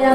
या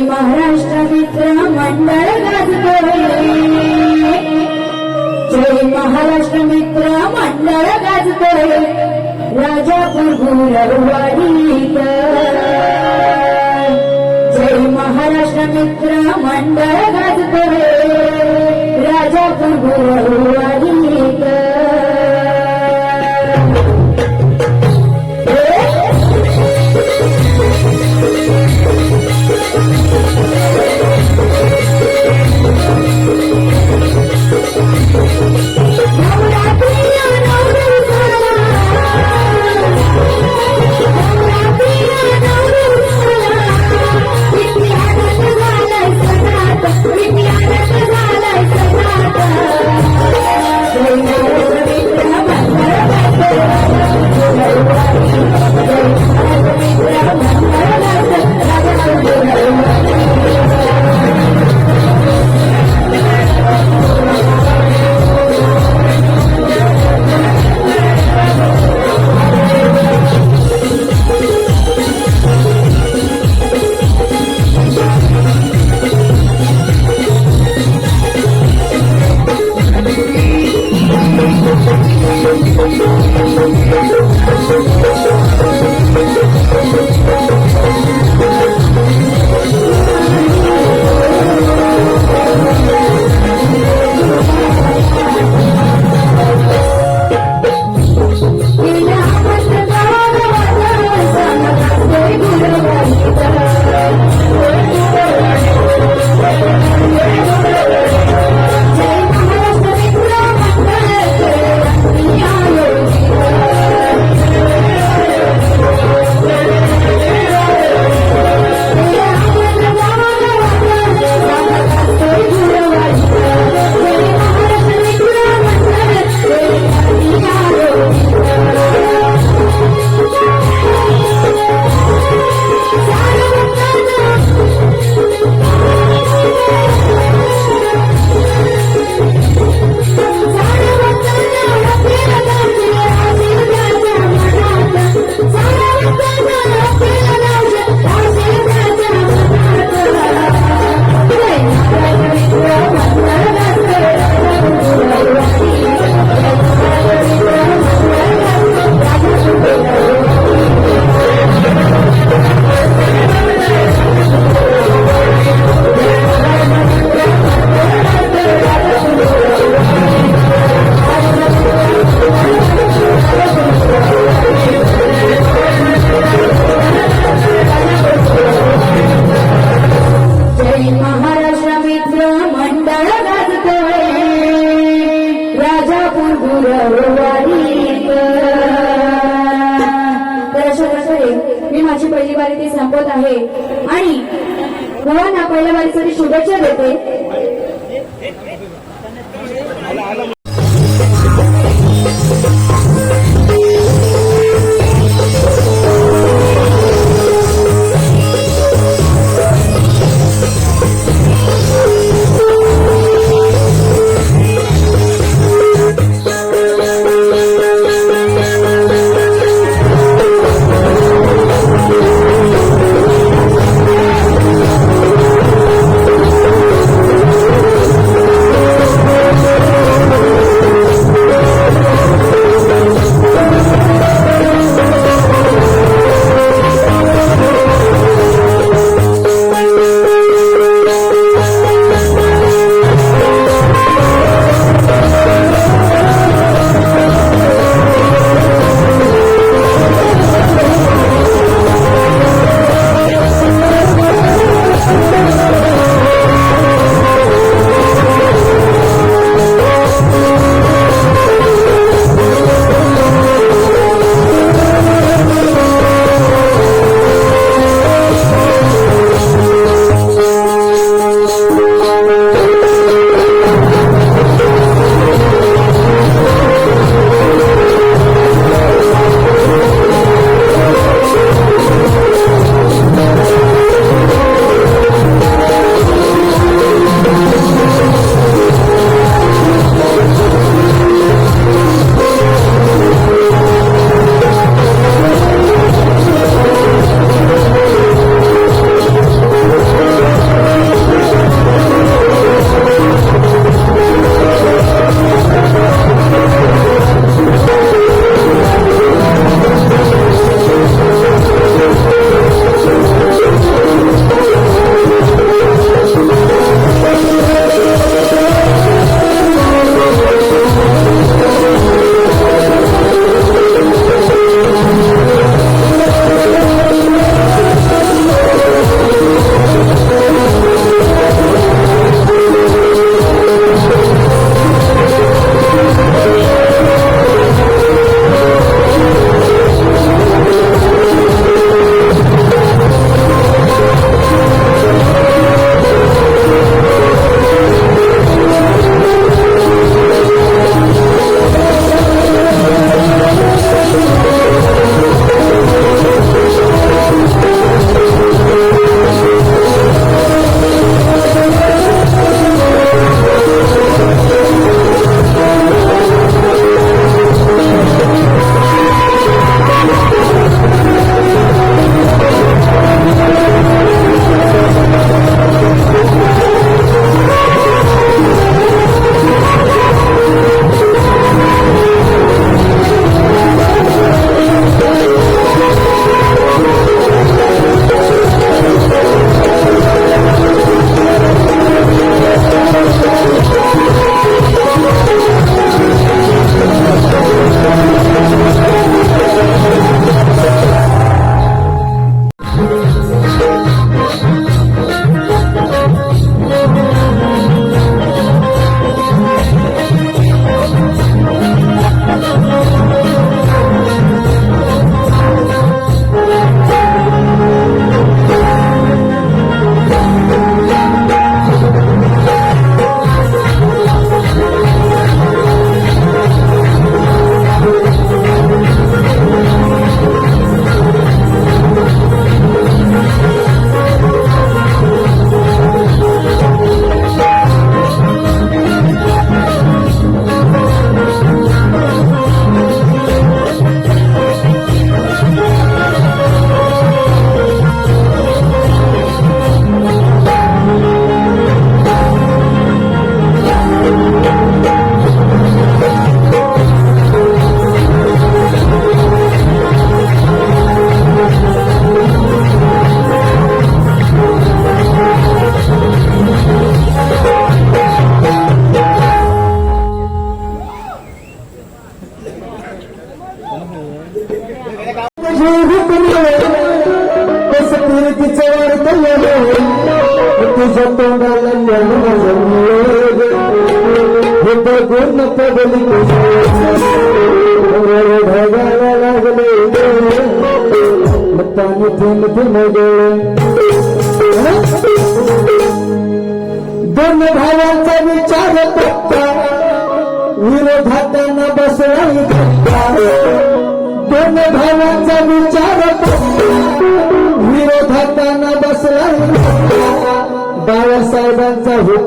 महाराष्ट्र मित्र मंडळ गाजतोय जय महाराष्ट्र मित्र मंडळ गाजतोय. राजापूर गुरवाडीत जय महाराष्ट्र मित्र मंडळ गाजतोय राजापूर गुरवाडीत मी माझी पहिली बारी ती संपवत आहे. आणि मुलांना पहिल्या बारीसाठी शुभेच्छा देते.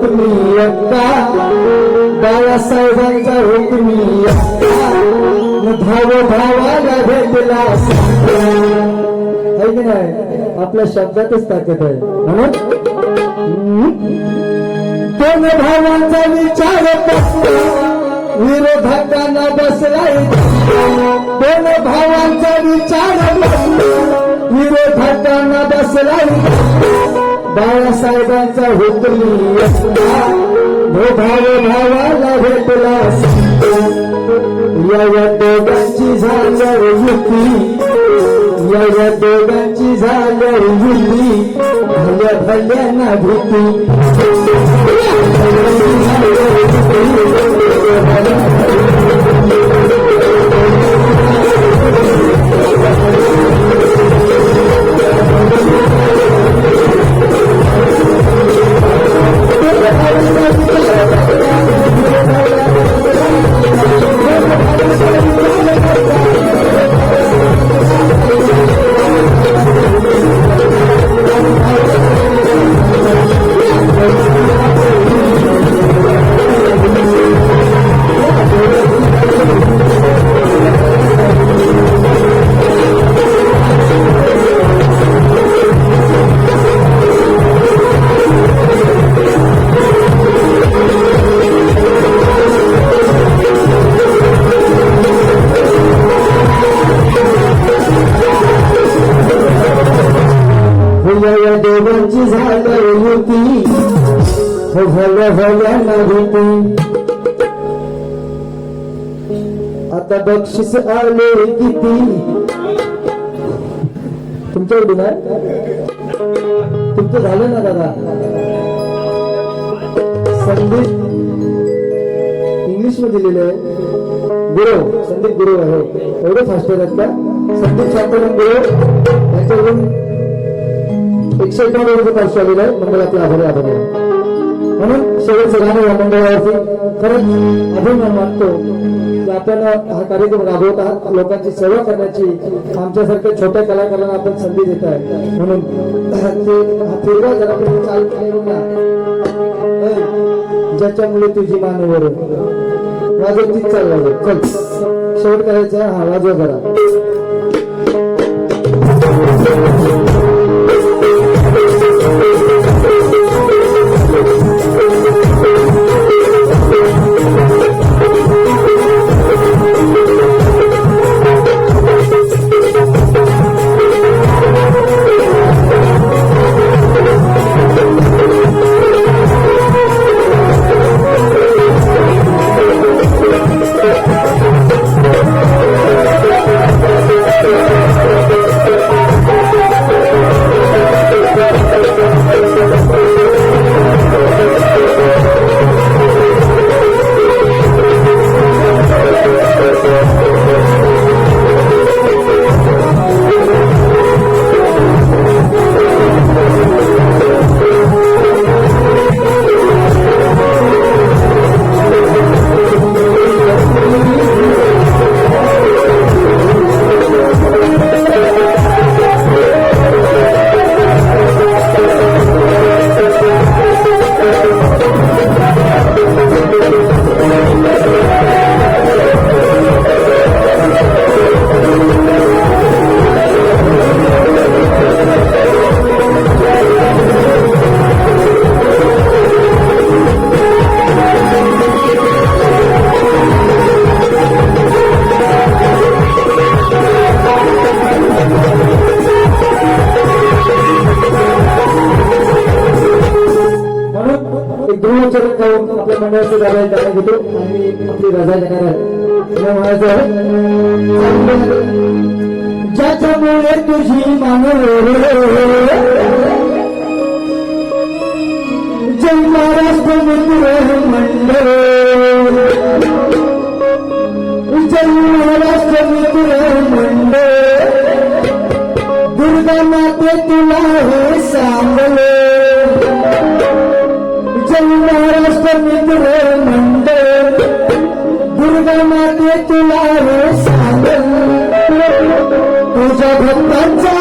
हुकमी अक्का बाळासाहेबांचा हुकमी अक्का भाव भावाला भेटला. ऐक नाही आपल्या शब्दातच ताकद आहे. म्हणून कोण भावांचा विचार विरोधकांना बसलाय. दोन भावांचा विचार विरोधकांना बसलाय. बाळासाहेबांचा होतली भाव भावाला भेटला या दोघांची झाल्यावर युती. या या दोघांची झाल्यावर युती. भल्या भल्यांना भीती. दोघांची झाल्यावर युती हो भल्या भल्यांना भीती आता बक्षीस आले किती? तुमच्या एवढी ना? तुमचं झालं ना दादा? संदीप इंग्लिशमध्ये लिहिलेलं आहे गुरु संदीप गुरु आहे. एवढं फास्ट आहेत का? संदीप शांताराम गुरु यांच्याकडून एकशे एकावन्न रुपये पाचशे आलेलं आहे. मंडळाचे आभारी आभारी आहे. म्हणून शेवटचं गाणं या मंडळावरती खरंच अभिमान वाटतो की आपण हा कार्यक्रम राबवत आहात. लोकांची सेवा करण्याची आमच्यासारख्या छोट्या कलाकारांना आपण संधी देत आहे म्हणून ते फिरवा जरा चालू केलं ज्याच्यामुळे तुझी मानवर वाजव तीच चाल चल. शेवट करायचं आहे, हा वाजव करा म्हणून एक जय महाराष्ट्र मित्र मंडळ जय महाराष्ट्र मित्र मंडळ दुर्गा माते तुला हे सांगले जय महाराष्ट्र मित्र मंडळ दुर्गा माते तुला हे सांगल तुझ्या भक्तांचा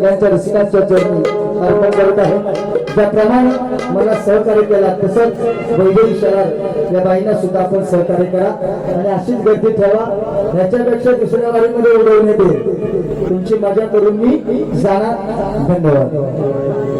सगळ्यांच्या रसिकांच्या चरणी अर्पण करत आहे. ज्याप्रमाणे मला सहकार्य केला तसंच वैदेही शहर या बाईंना सुद्धा आपण सहकार्य करा. आणि अशीच गर्दी ठेवा. ह्याच्यापेक्षा दुसऱ्या वारीमध्ये उडवण्यात येईल तुमची मजा करून मी जाणार. धन्यवाद.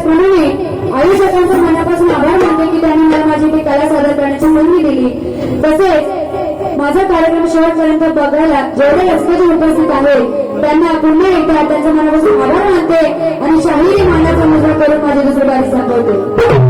त्याचप्रमाणे आई आयुष्याचा मनापासून आभार मानले की त्यांनी मला माझी ती कला सादर करण्याची संधी दिली. तसेच माझा कार्यक्रम शेवटपर्यंत बघायला जेवढे रस्त्याचे उपस्थित आहे त्यांना पुन्हा एकदा त्यांच्या मनापासून आभार मानते आणि शाहिरी मानाचा मुद्रा करून माझी दुसरी बारी संपवते.